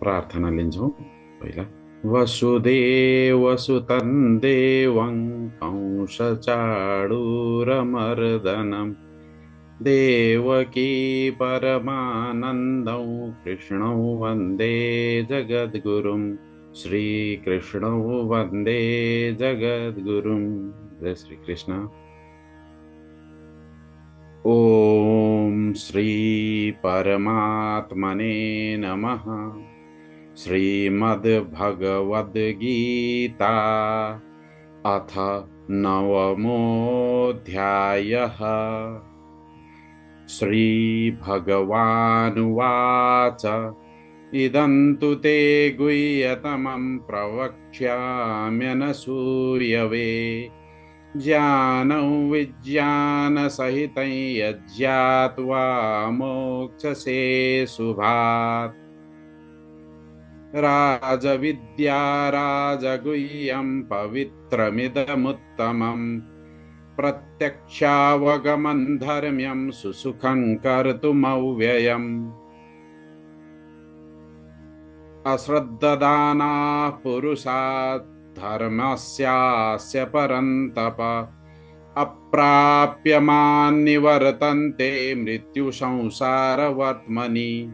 प्रार्थना लिन्छौँ। पहिला वसुदेवसुतं देवं कंसचाडूरमर्दनं देवकी परमानन्दौ कृष्णौ वन्दे जगद्गुरुं। श्रीकृष्णौ वन्दे जगद्गुरुं। जय श्रीकृष्ण। ॐ श्रीपरमात्मने नमः श्रीमद्भगवद्गीता अथ नवमोऽध्यायः। श्रीभगवानुवाच। तु ते गुह्यतमं प्रवक्ष्याम्यनसूयवे ज्ञानौ विज्ञानसहितं यज्ञात्वा मोक्षसे शुभात् राजविद्या राजगुह्यं पवित्रमिदमुत्तमम्। प्रत्यक्षावगमन् धर्म्यं सुसुखं कर्तुमव्ययम्। अश्रद्धदानाः पुरुषात् धर्मस्यास्य परन्तप। अप्राप्यमान्निवर्तन्ते मृत्युसंसारवर्त्मनि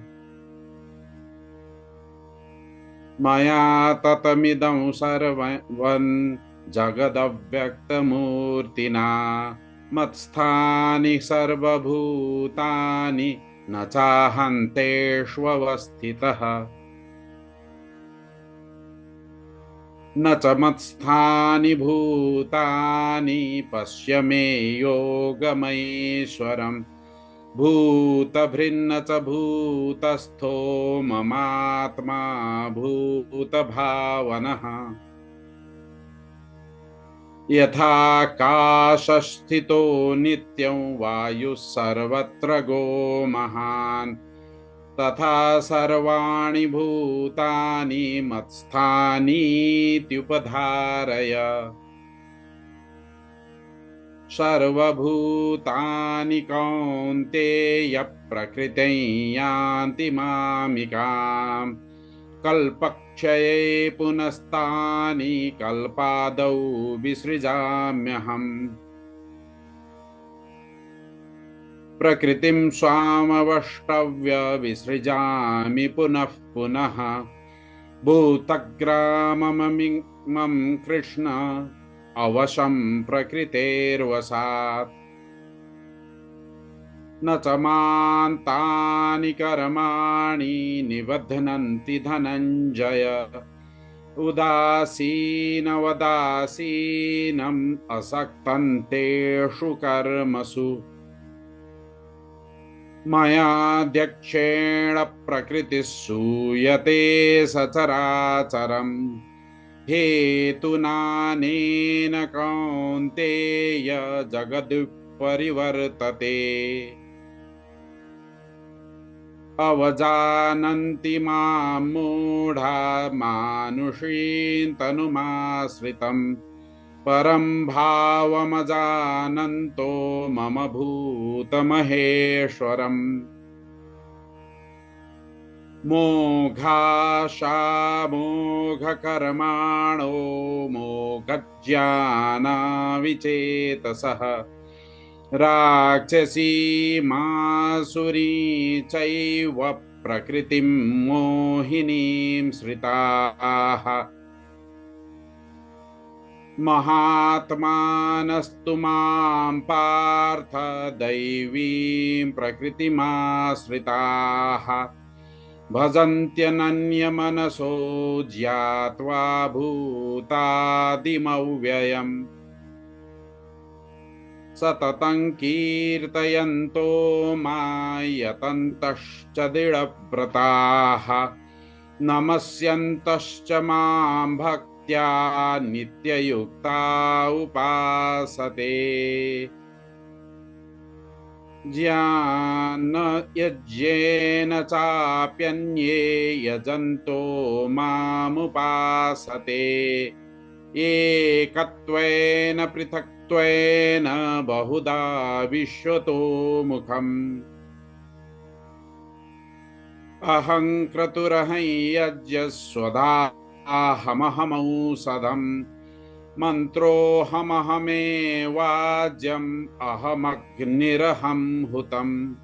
मया ततमिदं सर्वन् जगदव्यक्तमूर्तिना। मत्स्थानि सर्वभूतानि न चाहन्तेष्वस्थितः न च मत्स्थानि भूतानि पश्य मे योगमैश्वरम् भूतभृन्न च भूतस्थो ममात्मा भूतभावनः। यथाकाशस्थितो नित्यं वायुः सर्वत्र गो महान् तथा सर्वाणि भूतानि मत्स्थानीत्युपधारय सर्वभूतानि कौन्तेय प्रकृतिं यान्ति मामिकाम्। कल्पक्षये पुनस्तानि कल्पादौ विसृजाम्यहम्। प्रकृतिं स्वामवष्टव्य विसृजामि पुनः पुनः। भूतग्रामममिमं कृष्ण अवशं प्रकृतेर्वसात्। न च मान्तानि कर्माणि निबध्नन्ति धनञ्जय। उदासीनवदासीनम् असक्तन्तेषु कर्मसु। मयाध्यक्षेण प्रकृतिः सूयते सचराचरम् हेतुनानेन कौन्तेय जगदुपरिवर्तते अवजानन्ति मां मूढा मानुषीं तनुमाश्रितम् परं भावमजानन्तो मम भूतमहेश्वरम् मोघाशामोघकर्माणो मोघज्ञानाविचेतसः। राक्षसी मासुरी चैव प्रकृतिं मोहिनीं श्रिताः महात्मानस्तु मां पार्थ दैवीं प्रकृतिमाश्रिताः भजन्त्यनन्यमनसो ज्ञात्वा भूतादिमव्ययम्। सततं कीर्तयन्तो मायतन्तश्च दृढव्रताः। नमस्यन्तश्च मां भक्त्या नित्ययुक्ता उपासते ज्ञानयज्ञेन चाप्यन्ये यजन्तो मामुपासते। एकत्वेन पृथक्त्वेन बहुधा विश्वतो मुखम्। अहं क्रतुरहं यज्ञस्वदाहमहमौषधम्। मन्त्रोऽहमहमेवाज्यम् अहमग्निरहं हुतम्।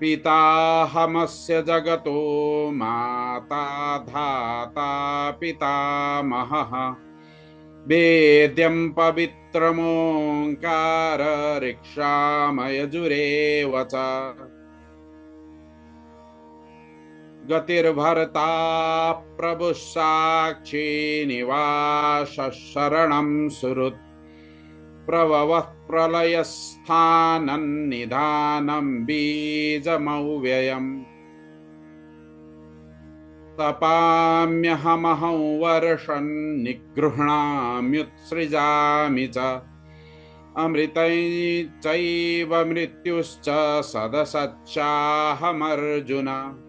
पिताहमस्य जगतो माता धाता पितामहः। वेद्यं पवित्रमोङ्कार ऋक्षामयजुरेव च गतिर्भर्ता प्रभुः साक्षी निवासः शरणं सुहृत्। प्रभवः प्रलयस्थानन्निधानं बीजमव्ययम्। तपाम्यहमहं वर्षन् निगृह्णाम्युत्सृजामि च। अमृतै चैव मृत्युश्च सदसच्चाहमर्जुन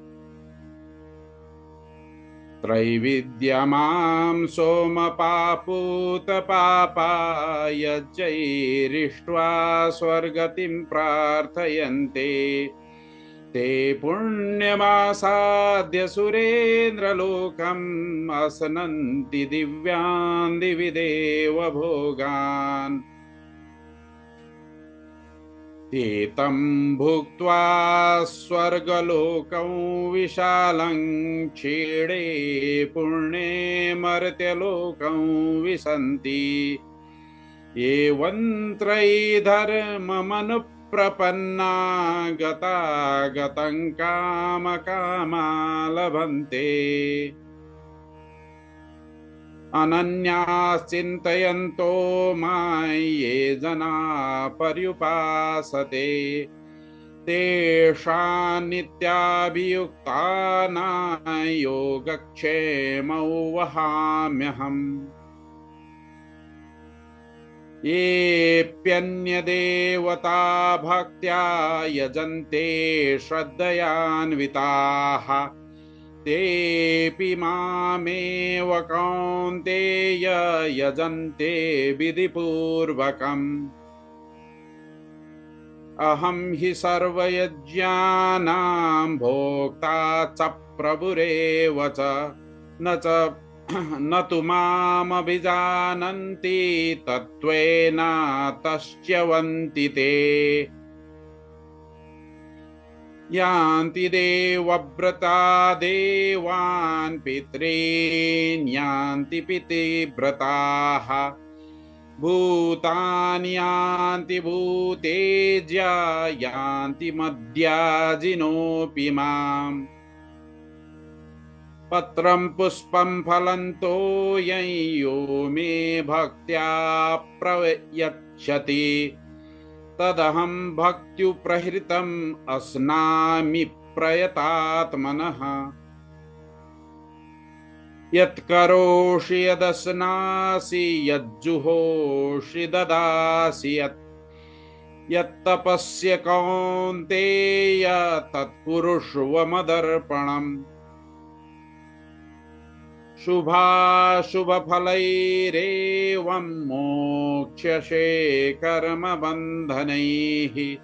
त्रैविद्यमां सोमपापूतपापायज्जैरिष्ट्वा स्वर्गतिं प्रार्थयन्ते। ते पुण्यमासाद्य सुरेन्द्रलोकम् असनन्ति दिव्यान् दिवि देवभोगान् ते तं भुक्त्वा स्वर्गलोकं विशालं क्षीणे पुण्ये मर्त्यलोकं विशन्ति गतं कामकामा लभन्ते अनन्याश्चिन्तयन्तो मां ये जना पर्युपासते तेषां नित्याभियुक्तानां योगक्षेमौ वहाम्यहम्। येऽप्यन्यदेवता भक्त्या यजन्ते श्रद्धयान्विताः तेऽपि मामेव कौन्तेय यजन्ते विधिपूर्वकम्। अहं हि सर्वयज्ञानां भोक्ता च प्रभुरेव च। न च न तु मामभिजानन्ति तत्त्वेन तश्च्यवन्ति ते यान्ति देवव्रता देवान् पितॄन् यान्ति पितृव्रताः। भूतानि यान्ति भूतेज्या यान्ति मद्याजिनोऽपि माम्। पत्रं पुष्पं फलन्तो यं यो मे भक्त्या प्रयच्छति तदहं भक्त्युप्रहृतम् अस्नामि प्रयतात्मनः। यत्करोषि यदस्नासि यज्जुहोषि ददासि यत्। यत्तपस्य कौन्तेय तत्कुरुष्व मदर्पणम् शुभाशुभफलैरेवं मोक्ष्यसे कर्मबन्धनैः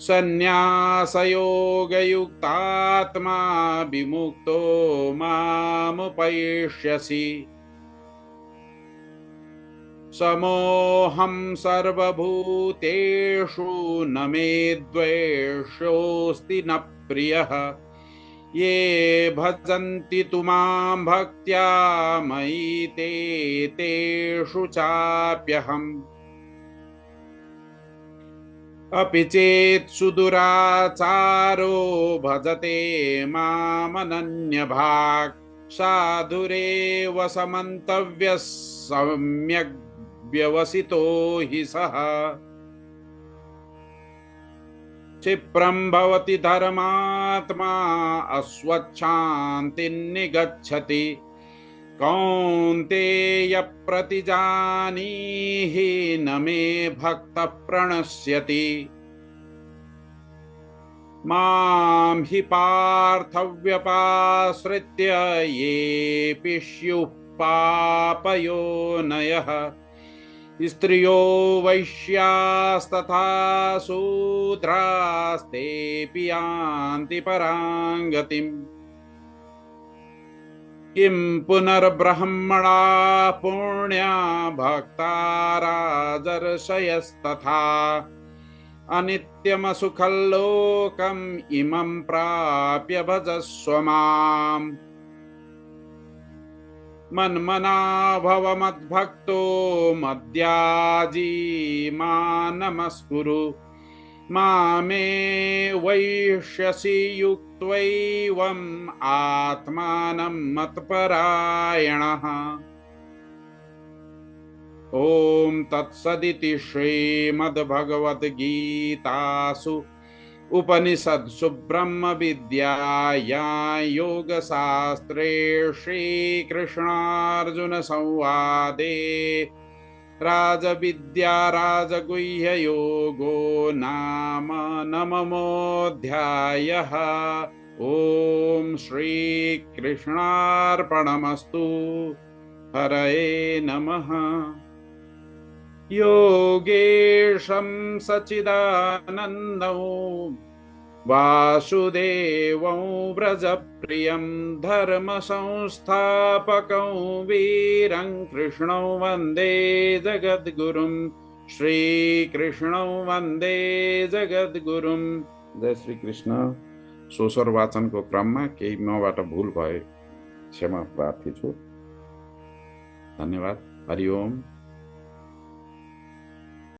सन्न्यासयोगयुक्तात्मा विमुक्तो मामुपैष्यसि। समोऽहं सर्वभूतेषु न मे द्वेषोऽस्ति न प्रियः ये भजन्ति तु मां भक्त्या मयि ते तेषु चाप्यहम्। अपि चेत् सुदुराचारो भजते मामनन्यभाक्। साधुरेव समन्तव्यः सम्यग् व्यवसितो हि सः क्षिप्रं भवति धर्मात्मा अस्वच्छान्तिन्निगच्छति कौन्तेय प्रतिजानीहि न मे भक्तः प्रणश्यति मां हि पार्थव्यपाश्रित्य येऽपि स्युः पापयोनयः स्त्रियो वैश्यास्तथा शूद्रास्तेऽपि यान्ति पराङ्गतिम्। किं पुनर्ब्रह्मणा पुण्या भक्ता राजर्षयस्तथा। अनित्यमसुखल्लोकम् इमं प्राप्य भजस्व माम् मन्मना मद्याजी मा नमस्कुरु मामे वैष्यसि युक्त्वैवम् आत्मानं मत्परायणः। ॐ तत्सदिति श्रीमद्भगवद्गीतासु। उपनिषत्सु ब्रह्मविद्याया योगशास्त्रे श्रीकृष्णार्जुनसंवादे राजविद्या राजगुह्ययोगो नाम नममोऽध्यायः ॐ श्रीकृष्णार्पणमस्तु। हरये नमः योगेशं सचिदानन्दौ वासुदेवौ व्रजप्रियं धर्मसंस्थापकौ वीरं कृष्णौ वन्दे जगद्गुरुं श्रीकृष्णौ वन्दे जगद्गुरुं। जय श्री कृष्ण सोसर वाचनको क्रममा केही मबाट भुल भए क्षमा प्रार्थी छु। धन्यवाद। हरि ओम।